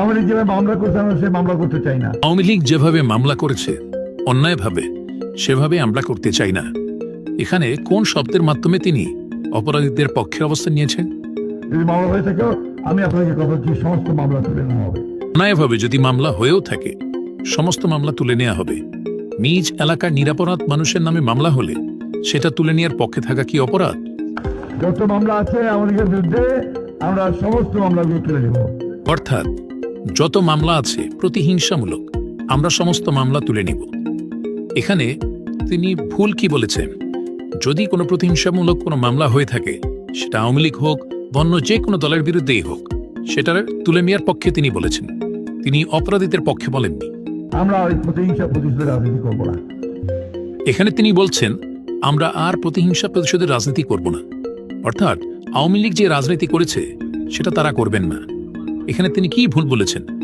আওয়ামী লীগ যেভাবে মামলা করছে আমরা সে মামলা করতে চাই না। আওয়ামী লীগ যেভাবে মামলা করেছে অন্যায়ভাবে সেভাবে আমরা করতে চাই না। এখানে কোন শব্দের মাধ্যমে তিনি অপরাধীদের পক্ষের অবস্থান নিয়েছেন? যদি মামলা হয়ে থাকে আমি আপনাকে কথা দিচ্ছি সমস্ত মামলা তুলে নেওয়া হবে। অন্যায়ভাবে যদি মামলা হয়েও থাকে সমস্ত মামলা তুলে নেওয়া হবে। নিজ এলাকার নিরাপরাধ মানুষের নামে মামলা হলে সেটা তুলে নেওয়ার পক্ষে থাকা কি অপরাধ? যত মামলা আছে আমাদের বিরুদ্ধে আমরা সমস্ত মামলাগুলো তুলে নেব। অর্থাৎ যত মামলা আছে প্রতিহিংসামূলক আমরা সমস্ত মামলা তুলে নিব। এখানে তিনি ভুল কি বলেছেন? যদি কোনো প্রতিহিংসামূলক কোনো মামলা হয়ে থাকে সেটা আওয়ামী লীগ হোক বন্য যে কোনো দলের বিরুদ্ধেই হোক সেটার তুলে নেওয়ার পক্ষে তিনি বলেছেন। তিনি অপরাধীদের পক্ষে বলেননি। আমরা প্রতিহিংসা প্রতিশোধের রাজনীতি করব না। এখানে তিনি বলছেন আমরা আর প্রতিহিংসা প্রতিশোধের রাজনীতি করব না। অর্থাৎ আওয়ামী লীগ যে রাজনীতি করেছে সেটা তারা করবেন না। এখানে তিনি কি ভুল বলেছেন?